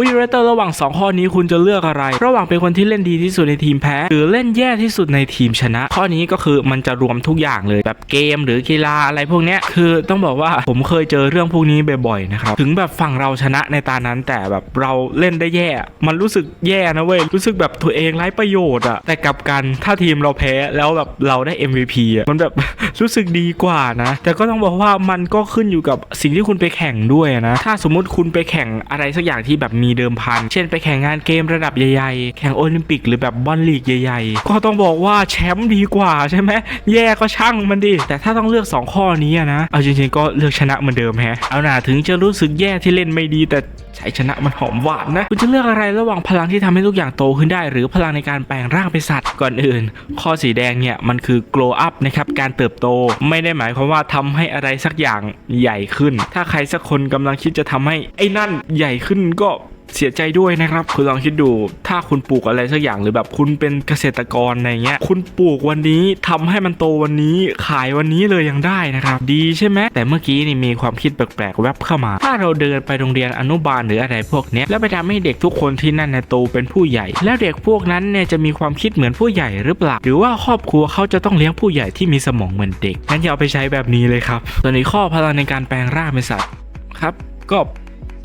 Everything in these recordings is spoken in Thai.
วิเรเตอร์ระหว่าง 2 ข้อนี้คุณจะเลือกอะไร ระหว่างเป็นคนที่เล่นดีที่สุดในทีมแพ้ หรือเล่นแย่ที่สุดในทีมชนะ ข้อนี้ก็คือมันจะรวมทุกอย่างเลยแบบเกมหรือกีฬาอะไรพวกนี้คือต้องบอกว่าผมเคยเจอเรื่องพวกนี้บ่อยๆนะครับถึงแบบฝั่งเราชนะในตานั้นแต่แบบเราเล่นได้แย่ มันรู้สึกแย่นะเว้ยรู้สึกแบบตัวเองไร้ประโยชน์อะแต่กลับกันถ้าทีมเราแพ้แล้วแบบเราได้ MVP อะมันแบบรู้สึกดีกว่านะ แต่ก็ต้องบอกว่ามันก็ขึ้นอยู่กับสิ่งที่คุณไปแข่งด้วยนะถ้าสมมติคุณไปแข่งอะไรสักอย่างที่แบบมีเดิมพัน เช่นไปแข่งงานเกมระดับใหญ่ๆ แข่งโอลิมปิกหรือแบบบอลลีกใหญ่ๆ ก็ต้องบอกว่าแชมป์ดีกว่าใช่ไหมแย่ก็ช่างมันดิ แต่ถ้าต้องเลือก 2 ข้อนี้นะ เอาจริงๆก็เลือกชนะเหมือนเดิมแฮะ เอาหนาถึงจะรู้สึกแย่ที่เล่นไม่ดีแต่ชัยชนะมันหอมหวานนะ คุณจะเลือกอะไรระหว่างพลังที่ทำให้ทุกอย่างโตขึ้นได้ หรือพลังในการแปลงร่างเป็นสัตว์ก่อนอื่น ข้อสีแดงเนี่ยมันคือ grow up นะครับการเติบโตไม่ได้หมายความว่าทำให้อะไรสักอย่างใหญ่ขึ้น ถ้าใครสักคนกำลังคิดจะทำให้ไอ้นั่นใหญ่ขึ้นก็ เสียใจด้วยนะครับ คุณลองคิดดูถ้าคุณปลูกอะไรสักอย่างหรือแบบคุณเป็นเกษตรกรอะไรเงี้ย คุณปลูกวันนี้ทำให้มันโตวันนี้ขายวันนี้เลยยังได้นะครับ ดีใช่ไหมแต่เมื่อกี้นี่มีความคิดแปลกๆแวบเข้ามา ถ้าเราเดินไปโรงเรียนอนุบาลหรืออะไรพวกเนี้ยแล้วไปทำให้เด็กทุกคนที่นั่นเนี่ยโตเป็นผู้ใหญ่ แล้วเด็กพวกนั้นเนี่ยจะมีความคิดเหมือนผู้ใหญ่หรือเปล่าหรือว่าครอบครัวเขาจะต้องเลี้ยงผู้ใหญ่ที่มีสมองเหมือนเด็กงั้นอย่าเอาไปใช้แบบนี้เลยครับส่วนในข้อพลังในการแปลงร่างเป็นสัตว์ครับก็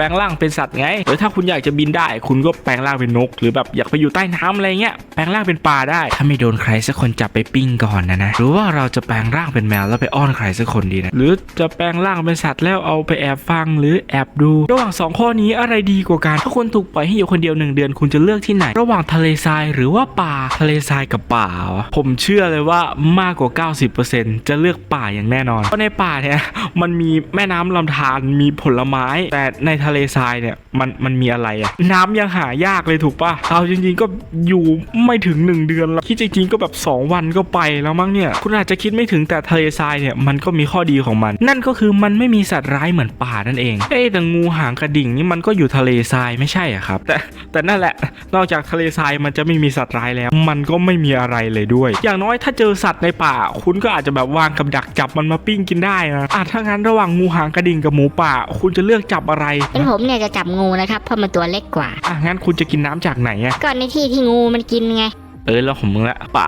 ปลงร่างเป็นสัตว์ไงหรือถ้าคุณอยากจะบินได้ คุณก็แปลงร่างเป็นนก หรือแบบอยากไปอยู่ใต้น้ำอะไรเงี้ยแปลงร่างเป็นปลาได้ ถ้าไม่โดนใครสักคนจับไปปิ้งก่อนนะนะหรือว่าเราจะแปลงร่างเป็นแมวแล้วไปอ้อนใครสักคนดีนะหรือจะแปลงร่างเป็นสัตว์แล้วเอาไปแอบฟังหรือแอบดูระหว่างสองข้อนี้อะไรดีกว่ากันถ้าคุณถูกปล่อยให้อยู่คนเดียวหนึ่งเดือนคุณจะเลือกที่ไหน ระหว่างทะเลทรายหรือว่าป่าทะเลทรายกับป่าวะผมเชื่อเลยว่ามากกว่า 90%จะเลือกป่าอย่างแน่นอนเพราะในป่าเนี่ยมันมีแม่น้ำลำธารมีผลไม้ แต่ในทะะเลทรายเนี่ยมันมันมีอะไรอะน้ำยังหายากเลยถูกปะเอาจริง ๆ ก็อยู่ไม่ถึง 1 เดือนแล้วคิดจริงๆก็แบบ 2 วันก็ไปแล้วมั้งเนี่ย คุณอาจจะคิดไม่ถึงแต่ทะเลทรายเนี่ยมันก็มีข้อดีของมัน นั่นก็คือมันไม่มีสัตว์ร้ายเหมือนป่านั่นเองเอ้แต่งูหางกระดิ่งนี่มันก็อยู่ทะเลทรายไม่ใช่อะครับ แต่แต่นั่นแหละ นอกจากทะเลทรายมันจะไม่มีสัตว์ร้ายแล้ว มันก็ไม่มีอะไรเลยด้วย อย่างน้อยถ้าเจอสัตว์ในป่า คุณก็อาจจะแบบวางกับดักจับมันมาปิ้งกินได้นะอะถ้างั้นระหว่างงูหางกระดิ่งกับหมูป่า คุณจะเลือกจับอะไรเป็นผมเนี่ยจะจับงูนะครับ เพราะมันตัวเล็กกว่า อะงั้นคุณจะกินน้ำจากไหนอะก็ในที่ที่งูมันกินไง เออแล้วของมึงละป่า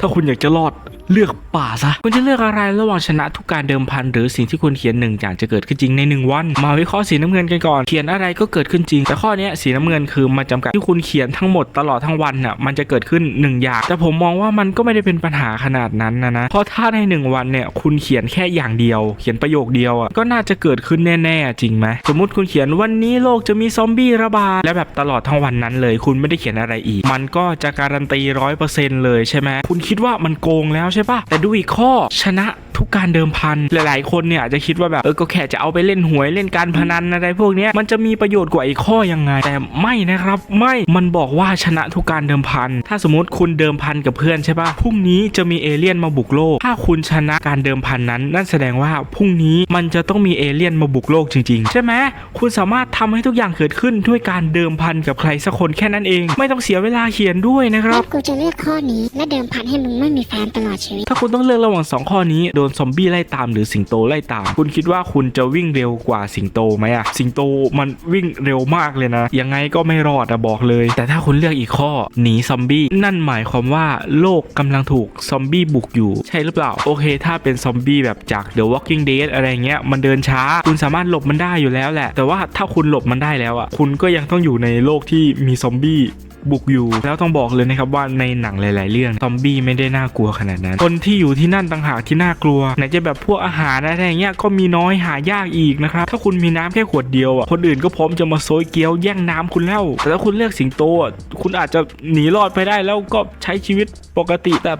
ถ้าคุณอยากจะรอดเลือกป่าซะคุณจะเลือกอะไรระหว่างชนะทุกการเดิมพันหรือสิ่งที่คุณเขียนหนึ่งอย่างจะเกิดขึ้นจริงในหนึ่งวัน มาวิเคราะห์สีน้ำเงินกันก่อนเขียนอะไรก็เกิดขึ้นจริง แต่ข้อนี้สีน้ำเงินคือมาจำกัดที่คุณเขียนทั้งหมดตลอดทั้งวันน่ะมันจะเกิดขึ้นหนึ่งอย่าง แต่ผมมองว่ามันก็ไม่ได้เป็นปัญหาขนาดนั้นนะนะเพราะถ้าในหนึ่งวันเนี่ยคุณเขียนแค่อย่างเดียว เขียนประโยคเดียวอะก็น่าจะเกิดขึ้นแน่ๆจริงไหมสมมติคุณเขียนวันนี้โลกจะมีซอมบี้ระบาดและแบบตลอดทั้งวันนั้นเลย คุณไม่ได้เขียนอะไรอีก มันก็จะการันตีร้อยเปอร์เซ็นต์เลยใช่ไหมคุณคิดว่ามันโกงแล้วใช่ปะแต่ดูอีกข้อชนะ กการเดิมพัน หลาย ๆ คนเนี่ยอาจจะคิดว่าแบบเออก็แค่จะเอาไปเล่นหวยเล่นการพนันอะไรพวกเนี้ยมันจะมีประโยชน์กว่าไอ้ข้อยังไง แต่ไม่นะครับไม่มันบอกว่าชนะทุกการเดิมพัน ถ้าสมมติคุณเดิมพันกับเพื่อนใช่ปะพรุ่งนี้จะมีเอเลี่ยนมาบุกโลก ถ้าคุณชนะการเดิมพันนั้น นั่นแสดงว่าพรุ่งนี้มันจะต้องมีเอเลี่ยนมาบุกโลกจริง ๆ ใช่ไหมคุณสามารถทำให้ทุกอย่างเกิดขึ้นด้วยการเดิมพันกับใครสักคนแค่นั้นเอง ไม่ต้องเสียเวลาเขียนด้วยนะครับงั้นกูจะเลือกข้อนี้และเดิมพันให้มึงไม่มีแฟนตลอดชีวิตถ้าคุณต้องเลือกระหว่างสองข้อนี้โดนซอมอมบี้ไล่ตามหรือสิงโตไล่ตาม คุณคิดว่าคุณจะวิ่งเร็วกว่าสิงโตไหมอะสิงโตมันวิ่งเร็วมากเลยนะ ยังไงก็ไม่รอดอะบอกเลย แต่ถ้าคุณเลือกอีกข้อหนีซอมบี้นั่นหมายความว่าโลกกำลังถูกซอมบี้บุกอยู่ ใช่หรือเปล่า โอเค ถ้าเป็นซอมบี้แบบจาก The Walking Dead อะไรเงี้ยมันเดินช้า คุณสามารถหลบมันได้อยู่แล้วแหละ แต่ว่าถ้าคุณหลบมันได้แล้วอะคุณก็ยังต้องอยู่ในโลกที่มีซอมบี้ บุกอยู่ แล้วต้องบอกเลยนะครับว่าในหนังหลาย ๆ เรื่องซอมบี้ไม่ได้น่ากลัวขนาดนั้น คนที่อยู่ที่นั่นต่างหากที่น่ากลัวไหนจะแบบพวกอาหารอะไรอย่างเงี้ยก็มีน้อยหายากอีกนะครับถ้าคุณมีน้ำแค่ขวดเดียวอะคนอื่นก็พร้อมจะมาโซยเกี๊ยวแย่งน้ำคุณแล้วแต่ถ้าคุณเลือกสิงโตอะคุณอาจจะหนีรอดไปได้แล้วก็ใช้ชีวิตปกติแต่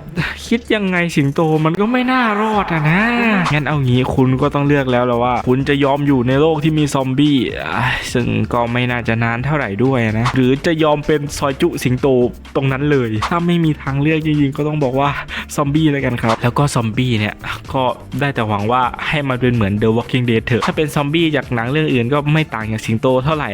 คิดยังไงสิงโตมันก็ไม่น่ารอดอะนะงั้นเอางี้คุณก็ต้องเลือกแล้วและว่า คุณจะยอมอยู่ในโลกที่มีซอมบี้ซึ่งก็ไม่น่าจะนานเท่าไหร่ด้วยนะหรือจะยอมเป็นซอยจุสิงโตตรงนั้นเลย ถ้าไม่มีทางเลือกจริงๆก็ต้องบอกว่าซอมบี้แล้วกันครับ แล้วก็ซอมบี้เนี่ยก็ได้แต่หวังว่าให้มันเป็นเหมือน The Walking Dead เถอะ ถ้าเป็นซอมบี้จากหนังเรื่องอื่นก็ไม่ต่างจากสิงโตเท่าไหร่